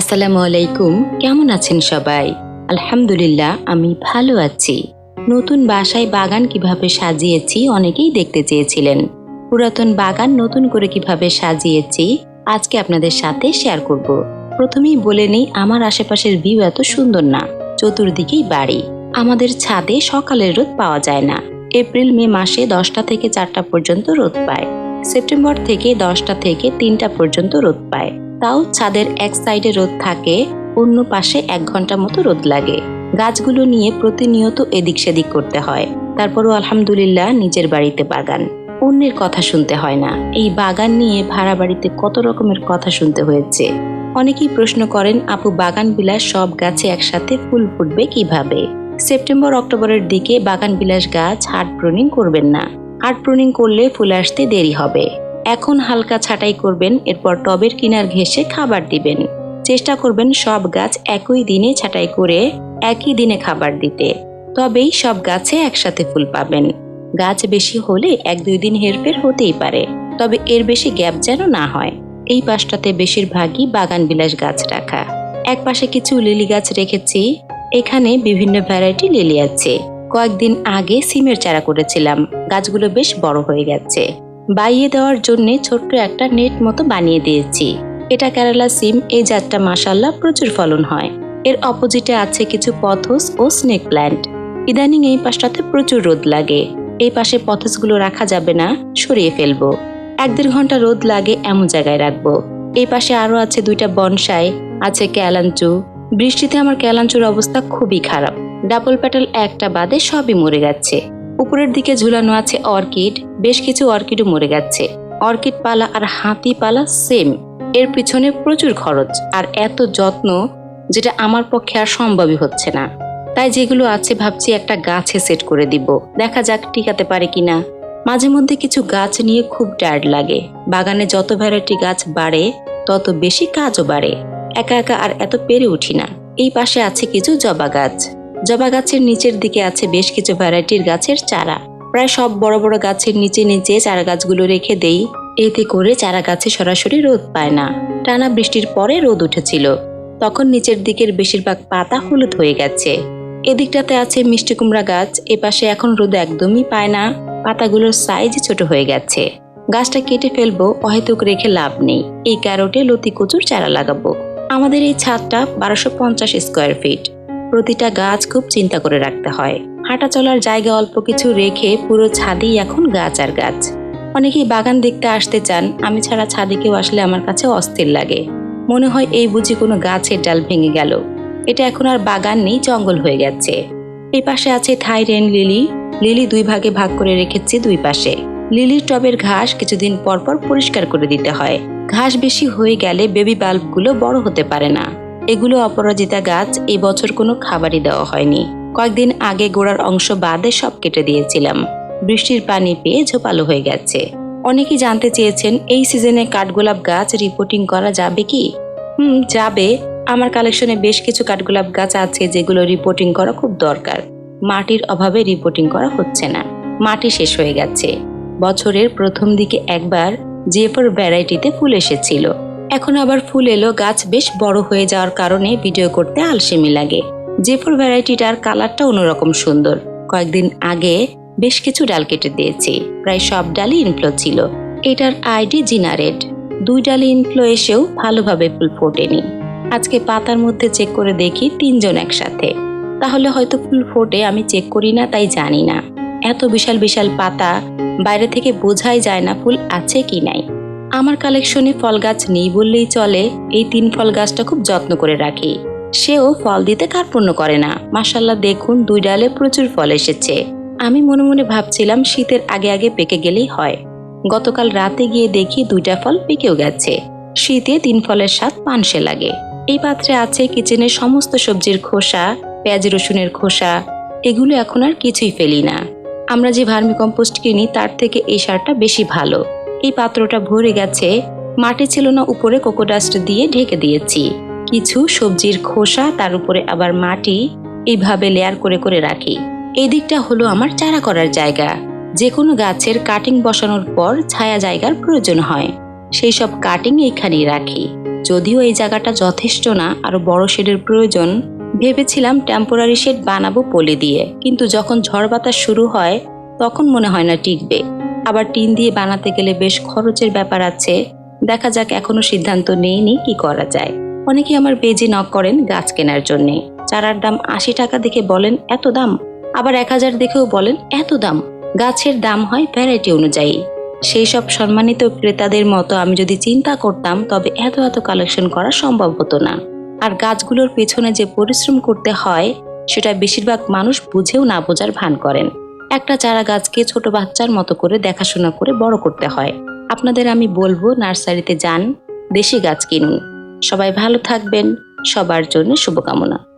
আসসালামু আলাইকুম। কেমন আছেন সবাই? আলহামদুলিল্লাহ, আমি ভালো আছি। নতুন বাসায় বাগান কীভাবে সাজিয়েছি অনেকেই দেখতে চেয়েছিলেন। পুরাতন বাগান নতুন করে কীভাবে সাজিয়েছি, আজকে আপনাদের সাথে শেয়ার করব। প্রথমেই বলে নেই, আমার আশেপাশের ভিউ এত সুন্দর না। চতুর্দিকেই বাড়ি। আমাদের ছাদে সকালের রোদ পাওয়া যায় না। এপ্রিল, মে মাসে দশটা থেকে চারটা পর্যন্ত রোদ পায়। সেপ্টেম্বর থেকে দশটা থেকে তিনটা পর্যন্ত রোদ পায়। তাও ছাদের এক সাইডে রোদ থাকে, অন্য পাশে এক ঘণ্টা মতো রোদ লাগে। গাছগুলো নিয়ে প্রতিনিয়ত এদিক সেদিক করতে হয়। তারপরও আলহামদুলিল্লাহ নিজের বাড়িতে বাগান। অন্যের কথা শুনতে হয় না। এই বাগান নিয়ে ভাড়া বাড়িতে কত রকমের কথা শুনতে হয়েছে। অনেকেই প্রশ্ন করেন, আপু বাগান বিলাস সব গাছে একসাথে ফুল ফুটবে কীভাবে? সেপ্টেম্বর, অক্টোবরের দিকে বাগান বিলাস গাছ হার্ড প্রুনিং করবেন না। হার্ড প্রুনিং করলে ফুল আসতে দেরি হবে। এখন হালকা ছাঁটাই করবেন, এরপর টবের কিনার ঘেঁষে খাবার দিবেন। চেষ্টা করবেন সব গাছ একই দিনে ছাঁটাই করে, একই দিনে খাবার দিতে। তবেই সব গাছে একসাথে ফুল পাবেন। গাছ বেশি হলে এক দুই দিন হেরফের হতেই পারে, তবে এর বেশি গ্যাপ যেন না হয়। এই পাশটাতে বেশিরভাগই বাগান বিলাস গাছ রাখা। এক পাশে কিছু লিলি গাছ রেখেছি, এখানে বিভিন্ন ভ্যারাইটি লিলি আছে। কয়েকদিন আগে সিমের চারা করেছিলাম, গাছগুলো বেশ বড় হয়ে গেছে। বাইয়ে দেওয়ার জন্যে ছোট্ট একটা নেট মতো বানিয়ে দিয়েছি। এটা কেরালা সিম, এই জাতটা মাসাল্লাহ প্রচুর ফলন হয়। এর অপোজিটে আছে কিছু পথস ও স্নেক প্ল্যান্ট। ইদানিং এই পাশটাতে প্রচুর রোদ লাগে। এই পাশে পথসগুলো রাখা যাবে না, সরিয়ে ফেলব। এক দেড় ঘণ্টা রোদ লাগে, এমন জায়গায় রাখব। এই পাশে আরও আছে দুইটা বনসাই, আছে ক্যালাঞ্চু বৃষ্টিতে আমার ক্যালাঞ্চুর অবস্থা খুবই খারাপ। ডাবল প্যাটাল একটা বাদে সবই মরে গেছে। উপরের দিকে ঝুলানো আছে অর্কিড। বেশ কিছু অর্কিডও মরে গেছে। অর্কিড পালা আর হাতি পালা সেম এর পিছনে প্রচুর খরচ আর এত যত্ন যেটা আমার পক্ষে আর সম্ভবই হচ্ছে না। তাই যেগুলো আছে ভাবছি একটা গাছে সেট করে দিব। দেখা যাক টিকাতে পারে কিনা। মাঝে মধ্যে কিছু গাছ নিয়ে খুব টায়ার্ড লাগে। বাগানে যত ভ্যারাইটি গাছ বাড়ে, তত বেশি কাজও বাড়ে। একা একা আর এত পেরে উঠি না। এই পাশে আছে কিছু জবা গাছ। জবা গাছের নিচের দিকে আছে বেশ কিছু ভ্যারাইটির গাছের চারা। প্রায় সব বড় বড় গাছের নিচে নিচে চারা গাছগুলো রেখে দেই। এতে করে চারা গাছে সরাসরি রোদ পায় না। টানা বৃষ্টির পরে রোদ উঠেছিল। তখন নিচের দিকের বেশিরভাগ পাতা হলুদ হয়ে গেছে। এদিকটাতে আছে মিষ্টি কুমড়া গাছ এপাশে এখন রোদ একদমই পায় না। পাতাগুলোর সাইজ ছোট হয়ে গেছে। গাছটা কেটে ফেলব, অহেতুক রেখে লাভ নেই। এই ক্যারোটে লতি কচুর চারা লাগাবো। আমাদের এই ছাদটা বারোশো পঞ্চাশ স্কোয়ার ফিট প্রতিটা গাছ খুব চিন্তা করে রাখতে হয়। হাঁটা চলার জায়গা অল্প কিছু রেখে পুরো ছাদেই এখন গাছ আর গাছ। অনেকেই বাগান দেখতে আসতে চান, আমি ছাড়া ছাদে কেউ আসলে আমার কাছে অস্থির লাগে। মনে হয় এই বুঝি কোনো গাছের ডাল ভেঙে গেল। এটা এখন আর বাগান নেই, জঙ্গল হয়ে গেছে। এই পাশে আছে থাইরেন লিলি। লিলি দুই ভাগে ভাগ করে রেখেছি দুই পাশে। লিলির টবের ঘাস কিছুদিন পর পর পরিষ্কার করে দিতে হয়। ঘাস বেশি হয়ে গেলে বেবি বাল্বগুলো বড় হতে পারে না। এগুলো অপরাজিতা গাছ, এই বছর কোনো খাবারই দেওয়া হয়নি। কয়েকদিন আগে গোড়ার অংশ বাদে সব কেটে দিয়েছিলাম। বৃষ্টির পানি পেয়ে ঝোপালো হয়ে গেছে। অনেকেই জানতে চেয়েছেন, এই সিজনে কাঠগোলাপ গাছ রিপোর্টিং করা যাবে কি? হুম, যাবে। আমার কালেকশনে বেশ কিছু কাঠগোলাপ গাছ আছে যেগুলো রিপোর্টিং করা খুব দরকার। মাটির অভাবে রিপোর্টিং করা হচ্ছে না। মাটি শেষ হয়ে গেছে। বছরের প্রথম দিকে একবার জেফর ভ্যারাইটিতে ফুল এসেছিল। এখন আবার ফুল এলো, গাছ বেশ বড় হয়ে যাওয়ার কারণে ভিডিও করতে আলসেমি লাগে। জেফর ভ্যারাইটিটার কালারটা অন্যরকম সুন্দর। কয়েকদিন আগে বেশ কিছু ডাল কেটে দিয়েছি। প্রায় সব ডালই ইনফ্লো ছিল। এটার আইডি জিনারেড দুই ডালে ইনফ্লো এসেও ভালোভাবে ফুল ফোটেনি। আজকে পাতার মধ্যে চেক করে দেখি তিনজন একসাথে। তাহলে হয়তো ফুল ফোটে, আমি চেক করি না, তাই জানি না। এত বিশাল বিশাল পাতা, বাইরে থেকে বোঝাই যায় না ফুল আছে কি নাই। আমার কালেকশনে ফল গাছ নেই বললেই চলে। এই তিন ফল গাছটা খুব যত্ন করে রাখি। সেও ফল দিতে কার্পণ্য করে না। মাসাল্লাহ দেখুন, দুই ডালে প্রচুর ফল এসেছে। আমি মনে মনে ভাবছিলাম শীতের আগে আগে পেকে গেলেই হয়। গতকাল রাতে গিয়ে দেখি দুইটা ফল পেকেও গেছে। শীতে তিন ফলের স্বাদ পানসে লাগে। এই পাত্রে আছে কিচেনের সমস্ত সবজির খোসা, পেঁয়াজ রসুনের খোসা। এগুলো এখন আর কিছুই ফেলি না। আমরা যে ভার্মি কম্পোস্ট কিনি, তার থেকে এই সারটা বেশি ভালো। এই পাত্রটা ভরে গেছে। মাটি ছিল না উপরে কোকোডাস্ট দিয়ে ঢেকে দিয়েছি। কিছু সবজির খোসা, তার উপরে আবার মাটি এইভাবে লেয়ার করে করে রাখি। এই দিকটা হলো আমার চারা করার জায়গা। যে কোনো গাছের কাটিং বসানোর পর ছায়া জায়গার প্রয়োজন হয়। সেই সব কাটিং এখানেই রাখি। যদিও এই জায়গাটা যথেষ্ট না, আরও বড় শেডের প্রয়োজন, ভেবেছিলাম টেম্পোরারি শেড বানাবো পলি দিয়ে। কিন্তু যখন ঝড় বাতাস শুরু হয়, তখন মনে হয় না টিকবে। আবার টিন দিয়ে বানাতে গেলে বেশ খরচের ব্যাপার আছে। দেখা যাক এখনও সিদ্ধান্ত নেইনি কি করা যায়। অনেকে আমার পেজে নক করেন গাছ কেনার জন্যে। চারার দাম আশি টাকা দেখে বলেন, এত দাম? আবার এক হাজার দেখেও বলেন, এত দাম? গাছের দাম হয় ভ্যারাইটি অনুযায়ী। সেই সব সম্মানিত ক্রেতাদের মতো আমি যদি চিন্তা করতাম, তবে এত এত কালেকশন করা সম্ভব হতো না। আর গাছগুলোর পেছনে যে পরিশ্রম করতে হয়, সেটা বেশিরভাগ মানুষ বুঝেও না বোঝার ভান করেন। একটা চারা গাছকে ছোট বাচ্চার মতো করে দেখাশোনা করে বড় করতে হয়। আপনাদের আমি বলব, নার্সারিতে যান, দেশি গাছ কিনুন। সবাই ভালো থাকবেন, সবার জন্য শুভকামনা।